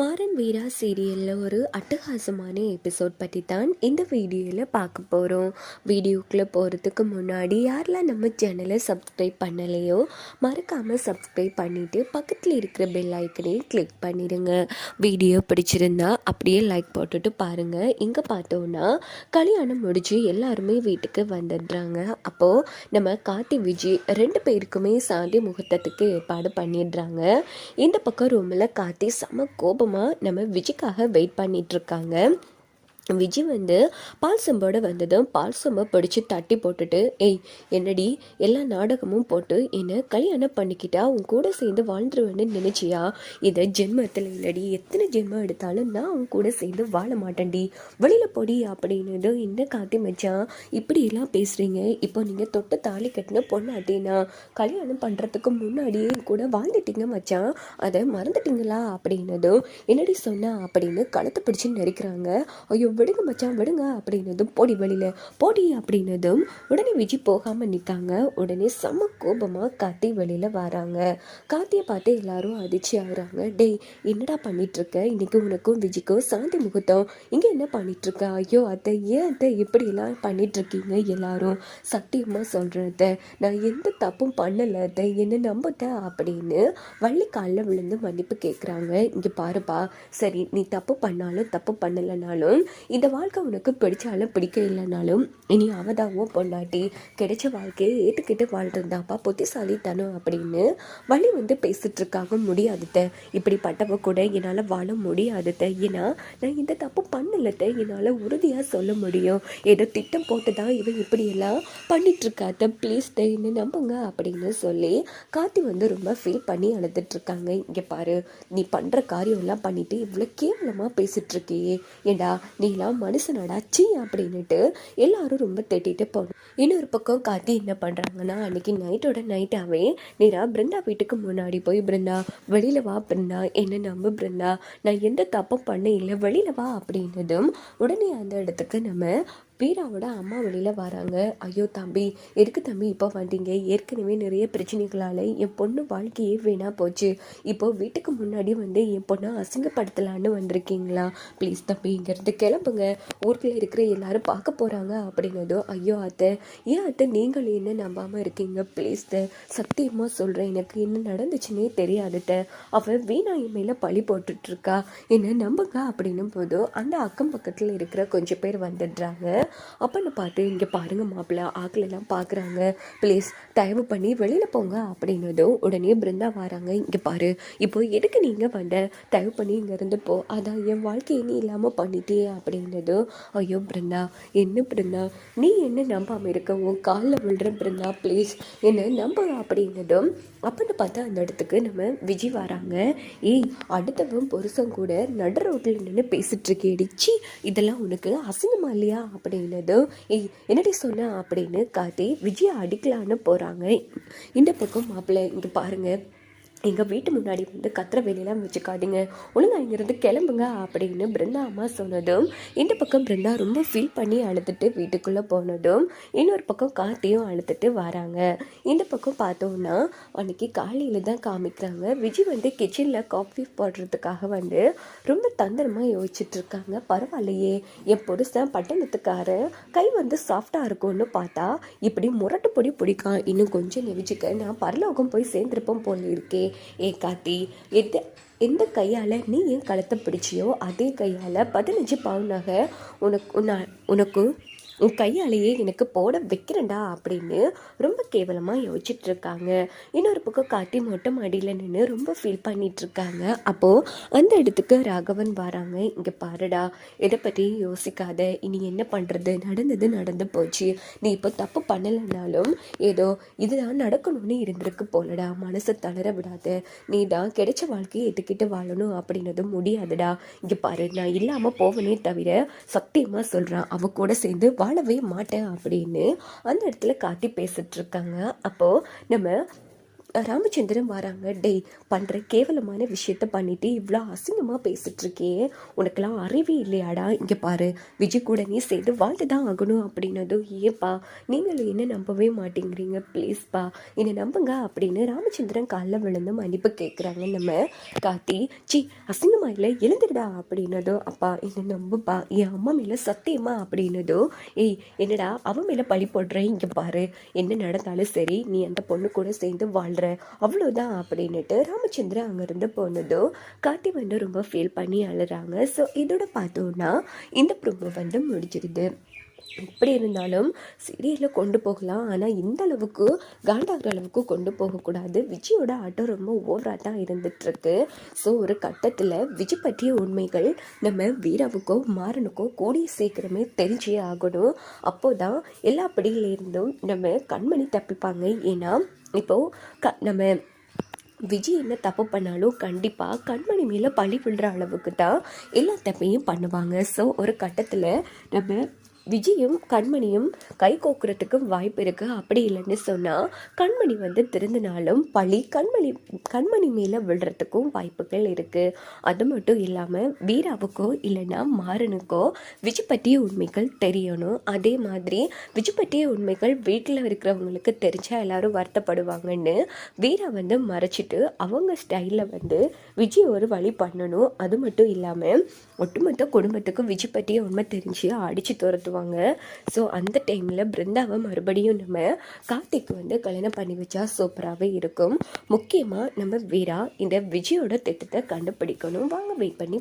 மாறன் வீரா சீரியலில் ஒரு அட்டகாசமான எபிசோட் பற்றி தான் இந்த வீடியோவில் பார்க்க போகிறோம் வீடியோக்குள்ளே போகிறதுக்கு முன்னாடி யாரெல்லாம் நம்ம சேனலை சப்ஸ்கிரைப் பண்ணலையோ மறக்காமல் சப்ஸ்கிரைப் பண்ணிவிட்டு பக்கத்தில் இருக்கிற பெல் ஐக்கனையும் கிளிக் பண்ணிடுங்க வீடியோ பிடிச்சிருந்தா அப்படியே லைக் போட்டுட்டு பாருங்கள் இங்கே பார்த்தோன்னா கல்யாணம் முடிஞ்சு எல்லாருமே வீட்டுக்கு வந்துடுறாங்க. அப்போது நம்ம கார்த்தி விஜய் ரெண்டு பேருக்குமே சாந்தி முகூர்த்தத்துக்கு ஏற்பாடு பண்ணிடுறாங்க. இந்த பக்கம் ரூமில் கார்த்தி செம கோபம் ஆர்வமாக நம்ம விஜய்க்காக வெயிட் பண்ணிகிட்ருக்காங்க விஜய் வந்து பால்சம்போட வந்ததும் பால்சம்பை பிடிச்சி தட்டி போட்டுட்டு ஏய் என்னடி எல்லா நாடகமும் போட்டு என்னை கல்யாணம் பண்ணிக்கிட்டா உன் கூட சேர்ந்து வாழ்ந்துருவேன்னு நினைச்சியா? இதை ஜென்மத்தில் இல்லடி. எத்தனை ஜென்மம் எடுத்தாலும் நான் உன் கூட சேர்ந்து வாழ மாட்டேன்டி. வெளியில் பொடி அப்படின்னதும் என்ன காத்தி மச்சான் இப்படி எல்லாம் பேசுகிறீங்க இப்போ நீங்கள் தொட்டு தாலி கட்டின பொண்ணாட்டினா கல்யாணம் பண்ணுறதுக்கு முன்னாடியே கூட வாழ்ந்துட்டீங்க மச்சான். அதை மறந்துட்டீங்களா? அப்படின்னதும் என்னடி சொன்னா? அப்படின்னு கழுத்தை பிடிச்சி நெரிக்கிறாங்க. ஐயோ விடுங்க மச்சான் விடுங்க அப்படின்னதும் போடி வெளியில். போடி அப்படின்னதும் உடனே விஜய் போகாமல் நிற்காங்க உடனே செம்ம கோபமாக காத்தி வெளியில் வராங்க. காத்தியை பார்த்து எல்லாரும் அதிர்ச்சி ஆகுறாங்க. டேய் என்னடா பண்ணிகிட்ருக்க இன்றைக்கி உனக்கும் விஜய்க்கும் சாந்தி முகூர்த்தம். இங்கே என்ன பண்ணிகிட்ருக்க ஐயோ அத்தை ஏன் அத்தை இப்படிலாம் பண்ணிகிட்ருக்கீங்க எல்லாரும்? சத்தியமாக சொல்கிறத நான் எந்த தப்பும் பண்ணலை அத்தை. என்ன நம்புத்த அப்படின்னு வள்ளி காலில் விழுந்து மன்னிப்பு கேட்குறாங்க இங்கே பாருப்பா. சரி நீ தப்பு பண்ணாலும் தப்பு பண்ணலைனாலும் இந்த வாழ்க்கை உனக்கு பிடிச்சாலும் பிடிக்க இல்லைனாலும் இனி அவதாவோ பொண்டாட்டி. கிடைச்ச வாழ்க்கையை ஏற்றுக்கிட்டு வாழ்றதாப்பா புத்திசாலித்தனம் அப்படின்னு வழி வந்து பேசிட்டு இருக்காங்க முடியாதுத்த. இப்படிப்பட்டவ கூட என்னால் வாழ முடியாதுத்த. ஏன்னா நான் இந்த தப்பு பண்ணலத்த. என்னால் உறுதியாக சொல்ல முடியும். ஏதோ திட்டம் போட்டு தான் இவன் இப்படியெல்லாம் பண்ணிட்டு ப்ளீஸ் த என்ன நம்புங்க அப்படின்னு சொல்லி காத்தி வந்து ரொம்ப ஃபீல் பண்ணி அழுதுட்ருக்காங்க இங்கே பாரு நீ பண்ணுற காரியம்லாம் பண்ணிவிட்டு இவ்வளோ கேவலமாக பேசிகிட்ருக்கியே ஏண்டா நீ நீலாம் மனுஷனடா சீ அப்படின்னுட்டு எல்லாரும் ரொம்ப திட்டிட்டு போனோம். இன்னொரு பக்கம் கார்த்தி என்ன பண்ணுறாங்கன்னா அன்னைக்கு நைட்டோட நைட்டாகவே நேராக பிருந்தா வீட்டுக்கு முன்னாடி போய் பிருந்தா வெளியில் வா பிருந்தா என்ன நம்பு பிருந்தா? நான் எந்த தப்பும் பண்ண இல்லை வெளியில் வா அப்படின்னதும் உடனே அந்த இடத்துக்கு நம்ம வீராவோட அம்மா வெளியில் வராங்க. ஐயோ தம்பி எதுக்கு தம்பி இப்போ வந்தீங்க? ஏற்கனவே நிறைய பிரச்சனைகளால் என் பொண்ணு வாழ்க்கையே வீணாக போச்சு. இப்போ வீட்டுக்கு முன்னாடி வந்து என் பொண்ணை அசிங்கப்படுத்தலான்னு வந்திருக்கீங்களா? ப்ளீஸ் தம்பி இங்கேருந்து கிளம்புங்க. ஊருக்குள்ள இருக்கிற எல்லாரும் பார்க்க போகிறாங்க அப்படின்னதும் ஐயோ அத்தை ஏன் அத்தை நீங்கள் என்ன நம்பாமல் இருக்கீங்க? ப்ளீஸ் த சத்தியமாக சொல்கிறேன் எனக்கு என்ன நடந்துச்சுன்னே தெரியாதுட்ட அவள் வீணா என் மேலே பழி போட்டுட்ருக்கா என்ன நம்புங்க? அப்படின்னும் போதும் அந்த அக்கம் பக்கத்தில் இருக்கிற கொஞ்சம் பேர் வந்துடுறாங்க. அப்பன்னு பார்த்து இங்கே பாருங்க மாப்பிள்ள ஆக்களெல்லாம் பார்க்குறாங்க ப்ளீஸ் தயவு பண்ணி வெளியில் போங்க அப்படின்னதும் உடனே பிருந்தா வராங்க. இங்கே பாரு இப்போ எதுக்கு நீங்கள் வந்த? தயவு பண்ணி இங்கேருந்து போ. அதான் என் வாழ்க்கையை நீ இல்லாமல் பண்ணிட்டே அப்படின்னதும் ஐயோ பிருந்தா என்ன பிருந்தா? நீ என்ன நம்பாமல் இருக்க? உன் காலில் விழுற பிருந்தா ப்ளீஸ் என்ன நம்ப அப்படின்னதும் அப்படின்னு பார்த்தா அந்த இடத்துக்கு நம்ம விஜய் வராங்க. ஏய் அடுத்தவன் புருஷன் கூட நடு ரோட்டில் நின்று பேசிகிட்ருக்கே இருக்கேடி இதெல்லாம் உனக்கு அசிங்கமா இல்லையா? அப்படின்னதும் ஏய் என்னடி சொன்ன? அப்படின்னு காட்டி விஜய் அடிக்கலான்னு போகிறாங்க இந்த பக்கம் மாப்பிள்ளை இங்கே பாருங்கள் எங்கள் வீட்டு முன்னாடி வந்து கத்திர வேலையெல்லாம் வச்சுக்காதீங்க. ஒழுங்கா இங்கேருந்து கிளம்புங்க அப்படின்னு பிருந்தா அம்மா சொன்னதும் இந்த பக்கம் பிருந்தா ரொம்ப ஃபீல் பண்ணி அழுதுட்டு வீட்டுக்குள்ளே போனதும் இன்னொரு பக்கம் கார்த்தியும் அழுதுட்டு வராங்க. இந்த பக்கம் பார்த்தோன்னா அன்னைக்கு காலையில் தான் காமிக்கிறாங்க. விஜய் வந்து கிச்சனில் காஃபி போடுறதுக்காக வந்து ரொம்ப தந்திரமாக யோசிச்சுட்ருக்காங்க பரவாயில்லையே என் புருஷன் பட்டணத்துக்காரன் கை வந்து சாஃப்டாக இருக்கும்னு பார்த்தா இப்படி முரட்டு பொடி பிடிக்கான். இன்னும் கொஞ்சம் நெவிச்சுக்க நான் பரலோகம் போய் சேர்ந்துருப்போம் போல இருக்கே. ஏ கார்த்தி எந்த எந்த கையால் நீ என் கழுத்தை பிடிச்சியோ அதே கையால் பதினஞ்சு பவுன் நகை உனக்கு உன்ன- உனக்கு உன் கையாலேயே எனக்கு போட வைக்கிறேன்டா அப்படின்னு ரொம்ப கேவலமாக யோசிச்சுட்டு இருக்காங்க இன்னொரு பக்கம் காட்டி மொட்டை மாடியில் நின்று ரொம்ப ஃபீல் பண்ணிட்டு இருக்காங்க அப்போது அந்த இடத்துக்கு ராகவன் வராங்க. இங்கே பாருடா எதை பற்றியும் யோசிக்காத. இனி என்ன பண்ணுறது நடந்தது நடந்து போச்சு. நீ இப்போ தப்பு பண்ணலைனாலும் ஏதோ இதுதான் நடக்கணும்னு இருந்திருக்கு போலடா. மனசை தளர விடாத. நீ தான் கிடைச்ச வாழ்க்கையை எட்டுக்கிட்டு வாழணும் அப்படின்னது முடியாதுடா. இங்கே பாரு நான் இல்லாமல் போவனே தவிர சத்தியமாக சொல்கிறேன் அவ கூட சேர்ந்து வா வாழவே மாட்டேன் அப்படின்னு அந்த இடத்துல காட்டி பேசிட்டு இருக்காங்க. அப்போது நம்ம ராமச்சந்திரன் வராங்க டேய் பண்ணுற கேவலமான விஷயத்த பண்ணிட்டு இவ்வளோ அசிங்கமாக பேசிட்டு உனக்கெல்லாம் அறிவே இல்லையாடா? இங்கே பாரு விஜய் கூட நீ சேர்ந்து வாழ்ந்து தான் ஆகணும் அப்படின்னதும் ஏப்பா நீங்களும் என்ன நம்பவே மாட்டேங்கிறீங்க? ப்ளீஸ்ப்பா என்னை நம்புங்க அப்படின்னு ராமச்சந்திரன் காலில் விழுந்து மன்னிப்பு கேட்குறாங்க நம்ம காத்தி சி அசிங்கமாக இல்லை எழுந்துடுடா அப்படின்னதும் அப்பா என்னை நம்புப்பா? என் அம்மா மேலே சத்தியமா? அப்படின்னதும் ஏய் என்னடா அவன் மேலே பழி போடுறேன் இங்கே பாரு என்ன நடந்தாலும் சரி நீ அந்த பொண்ணு கூட சேர்ந்து வாழ்ற அவ்வளோதான் அப்படின்னுட்டு ராமச்சந்திரன் அங்கேருந்து போனதும் கார்த்தி வந்து ரொம்ப ஃபீல் பண்ணி அழுறாங்க. ஸோ இதோட பார்த்தோன்னா இந்த ப்ரோமோ வந்து முடிஞ்சிருது. எப்படி இருந்தாலும் சீரியலில் கொண்டு போகலாம். ஆனால் இந்த அளவுக்கு காண்டாகிற அளவுக்கு கொண்டு போகக்கூடாது. விஜயோட ஆட்டம் ரொம்ப ஓவராக தான் இருந்துகிட்ருக்கு ஸோ ஒரு கட்டத்தில் விஜய் பற்றிய உண்மைகள் நம்ம வீராவுக்கோ மாறனுக்கோ கூடிய சீக்கிரமே தெரிஞ்சே ஆகணும். அப்போ தான் எல்லா படியிலிருந்தும் நம்ம கண்மணி தப்பிப்பாங்க. ஏன்னா இப்போது க நம்ம விஜய் என்ன தப்பு பண்ணாலும் கண்டிப்பாக கண்மணி மேலே பழி விழுற அளவுக்கு தான் எல்லா தப்பையும் பண்ணுவாங்க. ஸோ ஒரு கட்டத்தில் நம்ம விஜயும் கண்மணியும் கை கோக்குறதுக்கு வாய்ப்பு இருக்குது அப்படி இல்லைன்னு சொன்னால் கண்மணி வந்து திருந்தினாலும் பழி கண்மணி கண்மணி மேலே விழுறதுக்கும் வாய்ப்புகள் இருக்குது அது மட்டும் இல்லாமல் வீராவுக்கோ இல்லைன்னா மாறனுக்கோ விஜய் பற்றிய உண்மைகள் தெரியணும். அதே மாதிரி விஜய் பற்றிய உண்மைகள் வீட்டில் இருக்கிறவங்களுக்கு தெரிஞ்சால் எல்லாரும் வருத்தப்படுவாங்கன்னு வீரா வந்து மறைச்சிட்டு அவங்க ஸ்டைலில் வந்து விஜய் ஒரு வழி பண்ணணும். அது மட்டும் இல்லாமல் ஒட்டுமொத்த குடும்பத்துக்கும் விஜய் பற்றிய உண்மை தெரிஞ்சு அடித்து துரத்துவாங்க ஸோ அந்த டைமில் பிருந்தாவை மறுபடியும் நம்ம கார்த்திக் வந்து கல்யாணம் பண்ணி வச்சா சூப்பராகவே இருக்கும். முக்கியமாக நம்ம வீரா இந்த விஜயோட திட்டத்தை கண்டுபிடிக்கணும். வாங்க வெயிட் பண்ணி